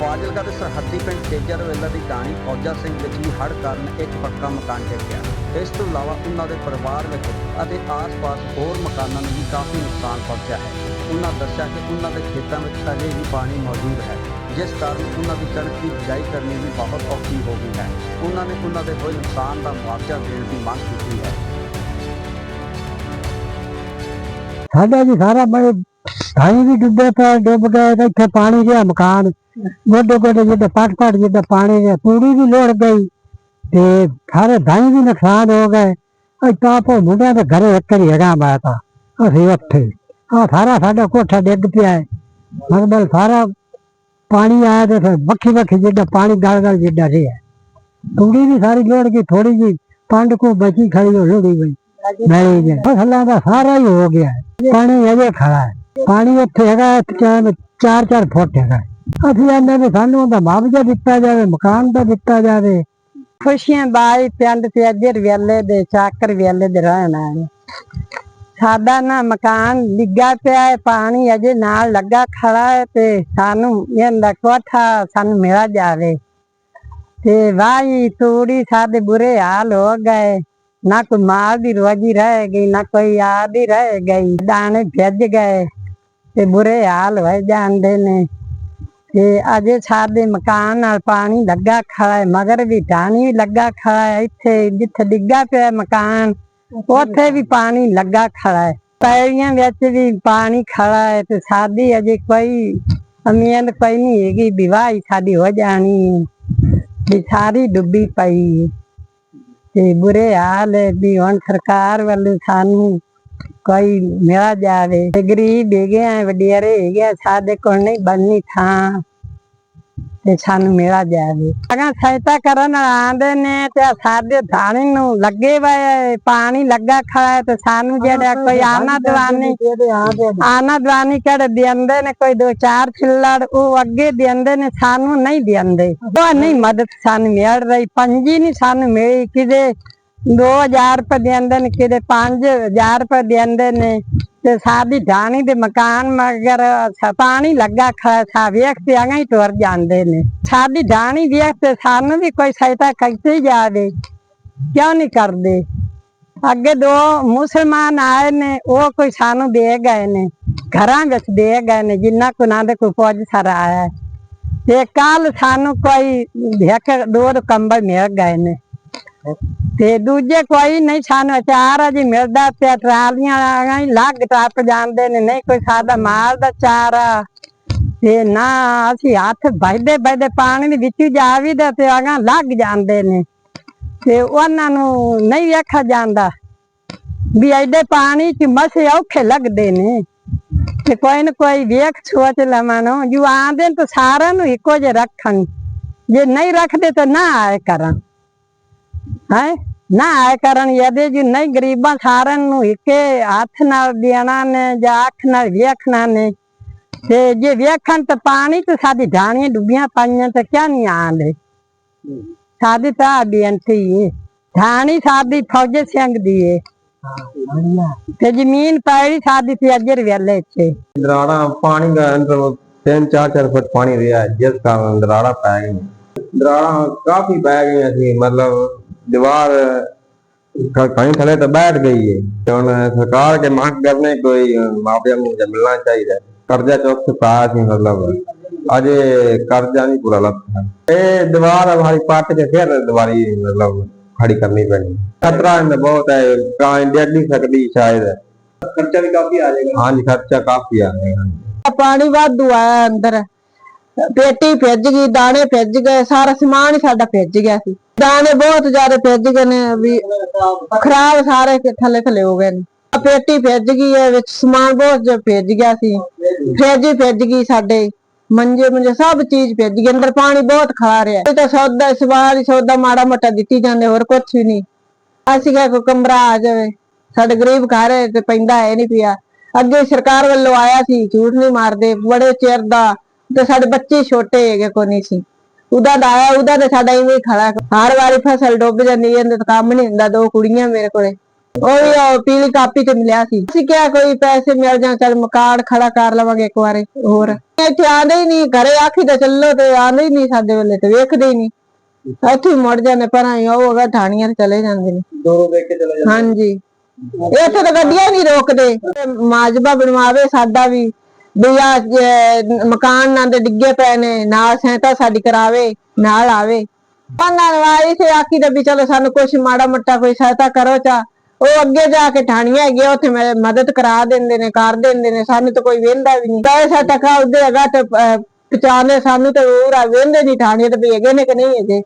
ਫਾਜ਼ਿਲਕਾ ਦੇ ਸਰਹੱਦੀ ਪਿੰਡ ਤੇਜਾ ਰਵੇਲਾ ਦੀ ਢਾਣੀ ਔਜਾ ਸਿੰਘ ਵਿੱਚ ਵੀ ਹੜ੍ਹ ਕਾਰਨ ਇੱਕ ਪੱਕਾ ਮਕਾਨ ਡਿੱਗ ਗਿਆ। ਇਸ ਤੋਂ ਇਲਾਵਾ ਉਹਨਾਂ ਦੇ ਪਰਿਵਾਰ ਵਿੱਚ ਅਤੇ ਆਸ-ਪਾਸ ਹੋਰ ਮਕਾਨਾਂ ਨੂੰ ਵੀ ਕਾਫੀ ਨੁਕਸਾਨ ਪਹੁੰਚਿਆ ਹੈ। ਉਹਨਾਂ ਦੱਸਿਆ ਕਿ ਉਹਨਾਂ ਦੇ ਖੇਤਾਂ ਵਿੱਚ ਅਜੇ ਵੀ ਪਾਣੀ ਮੌਜੂਦ ਹੈ, ਜਿਸ ਕਾਰਨ ਉਹਨਾਂ ਦੀ ਕਣਕ ਦੀ ਬਿਜਾਈ ਕਰਨੀ ਵੀ ਬਹੁਤ ਔਖੀ ਹੋ ਗਈ ਹੈ। ਉਹਨਾਂ ਨੇ ਉਹਨਾਂ ਦੇ ਹੋਏ ਨੁਕਸਾਨ ਦਾ ਮੁਆਵਜ਼ਾ ਦੇਣ ਦੀ ਮੰਗ ਕੀਤੀ ਹੈ। ਸਾਡਾ ਜੀ ਸਾਰਾ ਮੈਂ ਢਾਈ ਵੀ ਡੁੱਬੇ ਪਿਆ ਡੁੱਬ ਗਏ ਤੇ ਇੱਥੇ ਪਾਣੀ ਗਿਆ ਮਕਾਨ ਗੋਡੇ ਗੋਡੇ ਜਿੱਦਾਂ ਪਟ ਪਟ ਜਿੱਦਾਂ ਪਾਣੀ ਗਿਆ ਪੂਰੀ ਵੀ ਲੋੜ ਗਈ ਤੇ ਸਾਰੇ ਢਾਈ ਵੀ ਨੁਕਸਾਨ ਹੋ ਗਏ। ਤਾਂ ਪੋ ਮੁੰਡਿਆਂ ਦੇ ਘਰੇ ਇੱਕ ਹੀ ਹੈਗਾ ਮੈਂ ਤਾਂ। ਅਸੀਂ ਉੱਥੇ ਆ ਸਾਰਾ ਸਾਡਾ ਕੋਠਾ ਡਿੱਗ ਪਿਆ ਹੈ। ਮਗਬਲ ਸਾਰਾ ਪਾਣੀ ਆਇਆ ਤੇ ਫਿਰ ਵੱਖੀ ਵੱਖੀ ਜਿੱਦਾਂ ਪਾਣੀ ਗਲ ਗਲ ਜਿੱਦਾਂ ਰਿਹਾ ਤੂੜੀ ਵੀ ਸਾਰੀ ਲੋੜ ਗਈ ਥੋੜੀ ਜੀ ਪੰਡ ਕੋ ਬਚੀ ਖੜੀ ਹੋ ਲੋੜੀ ਨਹੀਂ ਜੀ ਫਸਲਾਂ ਦਾ ਸਾਰਾ ਹੀ ਹੋ ਗਿਆ। ਪਾਣੀ ਅਜੇ ਖੜਾ ਹੈ। ਪਾਣੀ ਉੱਥੇ ਹੈਗਾ ਚਾਰ ਚਾਰ ਚਾਰ ਫੁੱਟ ਹੈਗਾ। ਅਸੀਂ ਆਂਦੇ ਨੇ ਸਾਨੂੰ ਉਹਦਾ ਮੁਆਵਜ਼ਾ ਦਿੱਤਾ ਜਾਵੇ, ਮਕਾਨ ਦਾ ਦਿੱਤਾ ਜਾਵੇ। ਖੁਸ਼ੀਆਂ ਬਾਈ ਪਿੰਡ ਤੇ ਅਜਰ ਵੇਲੇ ਦੇ ਚਾਕਰ ਵੇਲੇ ਦੇ ਰਹਿਣ ਵਾਲੇ। ਸਾਡਾ ਨਾ ਮਕਾਨ ਡਿੱਗਾ ਪਿਆ ਹੈ, ਪਾਣੀ ਅਜੇ ਨਾਲ ਲੱਗਾ ਖੜਾ ਹੈ ਤੇ ਸਾਨੂੰ ਇਹਦਾ ਕੋਠਾ ਸਾਨੂੰ ਮਿਲ ਜਾਵੇ। ਤੇ ਵਾਈ ਤੂੜੀ ਸਾਡੇ ਬੁਰੇ ਹਾਲ ਹੋ ਗਏ। ਨਾ ਕੋਈ ਮਾਲ ਦੀ ਰੋਜੀ ਰਹਿ ਗਈ, ਨਾ ਕੋਈ ਆਦੀ ਰਹਿ ਗਈ। ਦਾਣੇ ਭਿੱਜ ਗਏ। ਤੇ ਬੁਰੇ ਹਾਲ ਹੋਏ ਜਾਂਦੇ ਨੇ। ਤੇ ਅਜੇ ਸਾਡੇ ਮਕਾਨ ਨਾਲ ਪਾਣੀ ਲੱਗਾ ਖੜਾ ਹੈ, ਮਗਰ ਵੀ ਢਾਣੀ ਵੀ ਲੱਗਾ ਖੜਾ ਹੈ। ਇੱਥੇ ਜਿੱਥੇ ਡਿੱਗਾ ਪਿਆ ਮਕਾਨ, ਉੱਥੇ ਵੀ ਪਾਣੀ ਲੱਗਾ ਖੜਾ ਹੈ। ਪੈੜੀਆਂ ਵਿੱਚ ਵੀ ਪਾਣੀ ਖੜਾ ਹੈ ਤੇ ਸਾਡੀ ਅਜੇ ਕੋਈ ਉਮੀਦ ਕੋਈ ਨਹੀਂ ਹੈਗੀ ਵਿਵਾਹ ਸਾਡੀ ਹੋ ਜਾਣੀ ਹੈ। ਵੀ ਸਾਰੀ ਡੁੱਬੀ ਪਈ ਹੈ। ਤੇ ਬੁਰੇ ਹਾਲ ਹੈ ਵੀ ਹੁਣ ਸਰਕਾਰ ਵੱਲੋਂ ਸਾਨੂੰ ਕੋਈ ਮਿਲਾ ਜਾਵੇ ਤੇ ਗਰੀਬ ਹੈਗੇ ਆ ਵਡਿਆਰੇ ਹੈਗੇ ਆ ਸਾਡੇ ਕੋਲ ਨਹੀਂ ਬਣਨੀ ਥਾਂ ਤੇ ਸਾਨੂੰ ਮਿਲਾ ਜਾਵੇ। ਅਗਾਂ ਸਹਾਇਤਾ ਕਰਨ ਆਂਦੇ ਨੇ ਤੇ ਸਾਡੇ ਥਾਣੇ ਨੂੰ ਲੱਗੇ ਵੇ ਪਾਣੀ ਲੱਗਾ ਖੜਾ ਤੇ ਸਾਨੂੰ ਜਿਹੜਾ ਕੋਈ ਆਨਾ ਦਵਾਨੀ ਆਨਾ ਦਵਾਨੀ ਕਿਹੜੇ ਦਿੰਦੇ ਨੇ ਕੋਈ ਦੋ ਚਾਰ ਛਿੱਲੜ ਉਹ ਅੱਗੇ ਦਿੰਦੇ ਨੇ ਸਾਨੂੰ ਨਹੀਂ ਦਿੰਦੇ। ਉਹ ਨਹੀਂ ਮਦਦ ਸਾਨੂੰ ਮਿਲ ਰਹੀ ਪੰਜੀ ਨਹੀਂ ਸਾਨੂੰ ਮਿਲੀ ਕਿਤੇ। 2000 ਰੁਪਏ ਦਿੰਦੇ ਨੇ, ਕਿਤੇ 5000 ਰੁਪਏ ਦਿੰਦੇ ਨੇ। ਤੇ ਸਾਡੀ ਢਾਣੀ ਦੇ ਮਕਾਨ ਮਗਰ ਪਾਣੀ ਲੱਗਾ ਖੜਾ ਵੇਖ ਤੇ ਆਂਗਾ ਹੀ ਟੁਰ ਜਾਂਦੇ ਨੇ। ਸਾਡੀ ਢਾਣੀ ਵੇਖ ਤੇ ਸਾਨੂੰ ਵੀ ਕੋਈ ਸਹਾਇਤਾ ਕੀਤੀ ਜਾਵੇ, ਕਿਉਂ ਨਹੀਂ ਕਰਦੇ? ਅੱਗੇ ਦੋ ਮੁਸਲਮਾਨ ਆਏ ਨੇ, ਉਹ ਕੋਈ ਸਾਨੂੰ ਦੇ ਗਏ ਨੇ, ਘਰਾਂ ਵਿੱਚ ਦੇ ਗਏ ਨੇ, ਜਿੰਨਾ ਕੋ ਨਾ ਦੇ ਕੋਈ ਫੌਜ ਸਾਰਾ ਆਇਆ। ਤੇ ਕੱਲ ਸਾਨੂੰ ਕੋਈ ਇੱਕ ਦੋ ਕੰਬਲ ਮਿਲ ਗਏ ਨੇ। ਤੇ ਦੂਜੇ ਕੋਈ ਨਹੀਂ ਸਾਨੂੰ ਅਚਾਰ ਅਜੀ ਮਿਲਦਾ ਪਿਆ, ਟਰਾਲੀਆਂ ਆਗਾ ਲੱਗ ਟੱਪ ਜਾਂਦੇ ਨੇ, ਨਹੀਂ ਕੋਈ ਸਾਦਾ ਮਾਲ ਦਾ ਚਾਰਾ ਤੇ ਨਾ ਅਸੀਂ ਹੱਥ ਵੱਜਦੇ ਵੱਜਦੇ ਪਾਣੀ ਦੇ ਵਿੱਚ ਜਾ ਤੇ ਆਗਾ ਲੱਗ ਜਾਂਦੇ ਨੇ। ਤੇ ਉਹਨਾਂ ਨੂੰ ਨਹੀਂ ਵੇਖਿਆ ਜਾਂਦਾ ਵੀ ਐਡੇ ਪਾਣੀ ਚ ਮਸੇ ਔਖੇ ਲੱਗਦੇ ਨੇ। ਤੇ ਕੋਈ ਨਾ ਕੋਈ ਵੇਖ ਸੋਚ ਲਵਾਂ ਜੋ ਆਂਦੇ ਨੇ ਤਾਂ ਸਾਰਿਆਂ ਨੂੰ ਇੱਕੋ ਜਿਹਾ ਰੱਖਣ। ਜੇ ਨਹੀਂ ਰੱਖਦੇ ਤਾਂ ਨਾ ਆਏ ਕਰਾਂ। ਹੈ? ਨਾ ਆਏ ਕਰਨ ਯਦੇ ਜੀ, ਨਹੀਂ ਗਰੀਬਾਂ ਸਾਰਿਆਂ ਨੂੰ ਇੱਕੇ ਹੱਥ ਨਾਲ ਦੇਣਾ ਨੇ ਜਾਂ ਅੱਖ ਨਾਲ ਵੇਖਣਾ ਨੇ। ਤੇ ਜੇ ਵੇਖਣ ਤਾਂ ਪਾਣੀ ਤੇ ਸਾਡੀ ਢਾਣੀਆਂ ਡੁੱਬੀਆਂ ਪਾਈਆਂ ਤਾਂ ਕਿਆ ਨਹੀਂ ਆਂਦੇ ਸਾਡੀ ਤਾਂ ਬੇਨਤੀ ਏ। ਢਾਣੀ ਸਾਡੀ ਫੌਜੀ ਸਿੰਘ ਦੀ ਏ। ਤੇ ਜ਼ਮੀਨ ਪੈੜੀ ਸਾਡੀ ਤੇ ਅਜਰ ਵੇਲੇ ਚ ਦਰਾੜਾ ਪਾਣੀ ਦਾ ਅੰਦਰ ਤਿੰਨ ਚਾਰ ਚਾਰ ਫੁੱਟ ਪਾਣੀ ਰਿਹਾ, ਜਿਸ ਕਾਰਨ ਦਰਾੜਾ ਪੈ ਗਈਆਂ। ਦਰਾੜਾ ਕਾਫੀ ਪੈ ਗਈਆਂ ਸੀ, ਮਤਲਬ ਦੀਵਾਰ ਕ- ਕहीं ਥਲੇ ਤਾਂ ਬੈਠ ਗਈ ਹੈ ਤੇ ਹੁਣ ਸਰਕਾਰ ਕੇ ਮੰਗ ਕਰਨੇ ਕੋਈ ਮਾਪਿਆਂ ਨੂੰ ਜਾਂ ਮਿਲਣਾ ਚਾਹੀਦਾ ਹੈ। ਕਰਜ਼ਾ ਚੁੱਕ ਕੇ ਪਾਇਆ ਸੀ ਮਤਲਬ ਅਜੇ ਕਰਜ਼ਾ ਨਹੀਂ ਪੂਰਾ ਲੱਥਾ ਇਹ ਦੀਵਾਰ ਹਮਾਰੀ ਪੱਟ ਕੇ ਫਿਰ ਦੀਵਾਰੀ ਮਤਲਬ ਖੜੀ ਕਰਨੀ ਪੈਣੀ ਖਤਰਾ ਇਹਨਾਂ ਬਹੁਤ ਹੈ ਕਾਂ ਡੇਢ ਨਹੀਂ ਸਕਦੀ ਸ਼ਾਇਦ ਖਰਚਾ ਵੀ ਕਾਫੀ ਆ ਜਾਏਗਾ ਹਾਂਜੀ ਖਰਚਾ ਕਾਫੀ ਆ ਜਾਏਗਾ ਪਾਣੀ ਵਾਧੂ ਆਇਆ ਅੰਦਰ ਪੇਟੀ ਭਿੱਜ ਗਈ, ਦਾਣੇ ਭਿੱਜ ਗਏ, ਸਾਰਾ ਸਮਾਨ ਹੀ ਸਾਡਾ ਭਿੱਜ ਗਿਆ ਸੀ। ਦਾਣੇ ਬਹੁਤ ਜ਼ਿਆਦਾ ਭਿੱਜ ਗਏ ਨੇ ਵੀ ਖਰਾਬ ਸਾਰੇ ਥੱਲੇ ਥੱਲੇ ਹੋ ਗਏ ਨੇ। ਪੇਟੀ ਭਿੱਜ ਗਈ ਹੈ, ਵਿੱਚ ਸਮਾਨ ਬਹੁਤ ਜਿਹਾ ਭਿੱਜ ਗਿਆ ਸੀ। ਫ੍ਰਿਜ ਭਿੱਜ ਗਈ ਸਾਡੇ। ਮੰਜੇ ਮੰਜੇ ਸਭ ਚੀਜ਼ ਭਿੱਜ ਗਈ, ਅੰਦਰ ਪਾਣੀ ਬਹੁਤ ਖਾ ਰਿਹਾ। ਇਹ ਤਾਂ ਸੌਦਾ, ਸਵਾਲ ਸੌਦਾ ਮਾੜਾ ਮੋਟਾ ਦਿੱਤੀ ਜਾਂਦੇ, ਹੋਰ ਕੁਝ ਵੀ ਨਹੀਂ। ਅਸੀਂ ਕਿਹਾ ਕੋਈ ਕਮਰਾ ਆ ਜਾਵੇ। ਸਾਡੇ ਗਰੀਬ ਘਰ ਹੈ, ਤੇ ਪੈਂਦਾ ਹੈ ਨਹੀਂ ਪਿਆ। ਅੱਗੇ ਸਰਕਾਰ ਵੱਲੋਂ ਆਇਆ ਸੀ, ਝੂਠ ਨਹੀਂ ਮਾਰਦੇ, ਬੜੇ ਚਿਰ ਦਾ ਤੇ ਸਾਡੇ ਬੱਚੇ ਛੋਟੇ ਹੈਗੇ ਕੋਈ ਨਹੀਂ ਸੀ। ਉਹਦਾ ਦਾ ਆਇਆ ਉਹਦਾ ਤੇ ਸਾਡਾ ਇਵੇਂ ਖੜਾ। ਹਰ ਵਾਰੀ ਫਸਲ ਡੁੱਬ ਜਾਂਦੀ ਹੈ ਤੇ ਕੰਮ ਨਹੀਂ ਹੁੰਦਾ ਦੋ ਕੁੜੀਆਂ ਮੇਰੇ ਕੋਲੇ। ਉਹ ਵੀ ਪੀਲੀ ਕਾਪੀ ਤੇ ਮਿਲਿਆ ਸੀ। ਅਸੀਂ ਕਿਹਾ ਕੋਈ ਪੈਸੇ ਮਿਲ ਜਾਣ ਚੱਲ ਮਕਾਨ ਖੜਾ ਕਰ ਲਵਾਂਗੇ ਇੱਕ ਵਾਰੀ ਹੋਰ। ਇੱਥੇ ਆਂਦੇ ਹੀ ਨਹੀਂ ਘਰੇ ਆਖੀ ਤਾਂ ਚੱਲੋ ਤੇ ਆਂਦੇ ਹੀ ਨਹੀਂ ਸਾਡੇ ਵੇਲੇ ਤੇ ਵੇਖਦੇ ਹੀ ਨਹੀਂ ਇੱਥੇ ਮੁੜ ਜਾਂਦੇ ਪਰ ਆਈ ਉਹ ਅਗਾ ਥਾਣੀਆਂ ਤੇ ਚਲੇ ਜਾਂਦੇ ਨੇ। ਦੂਰੋਂ ਦੇਖ ਕੇ ਚਲੇ ਹਾਂਜੀ। ਇੱਥੇ ਤਾਂ ਗੱਡੀਆਂ ਨਹੀਂ ਰੋਕਦੇ। ਮਾਜਬਾ ਬਣਵਾਵੇ ਸਾਡਾ ਵੀ। ਵੀ ਆ ਮਕਾਨ ਨਾ ਦੇ ਡਿੱਗੇ ਪਏ ਨੇ ਨਾਲ ਸਹਾਇਤਾ ਸਾਡੀ ਕਰਾਵੇ ਨਾਲ ਆਵੇ। ਉਹਨਾਂ ਵਾਲੀ ਤੇ ਆਖੀ ਦਾ ਵੀ ਚਲੋ ਸਾਨੂੰ ਕੁਛ ਮਾੜਾ ਮੋਟਾ ਕੋਈ ਸਹਾਇਤਾ ਕਰੋ ਚਾ। ਉਹ ਅੱਗੇ ਜਾ ਕੇ ਠਾਣੀਆਂ ਹੈਗੀਆਂ ਉੱਥੇ ਮੈਂ ਮਦਦ ਕਰਾ ਦਿੰਦੇ ਨੇ ਕਰ ਦਿੰਦੇ ਨੇ ਸਾਨੂੰ ਤਾਂ ਕੋਈ ਵੇਂਦਾ ਵੀ ਨਹੀਂ। ਪੈਸਾ ਟਕਾ ਉਹਦੇ ਹੈਗਾ ਤੇ ਅਹ, ਸਾਨੂੰ ਤੇ ਉਹ ਵੇਂਦੇ ਨਹੀਂ ਠਾਣੀਆਂ ਤੇ ਵੀ ਹੈਗੇ ਨੇ ਕਿ ਨਹੀਂ ਹੈਗੇ।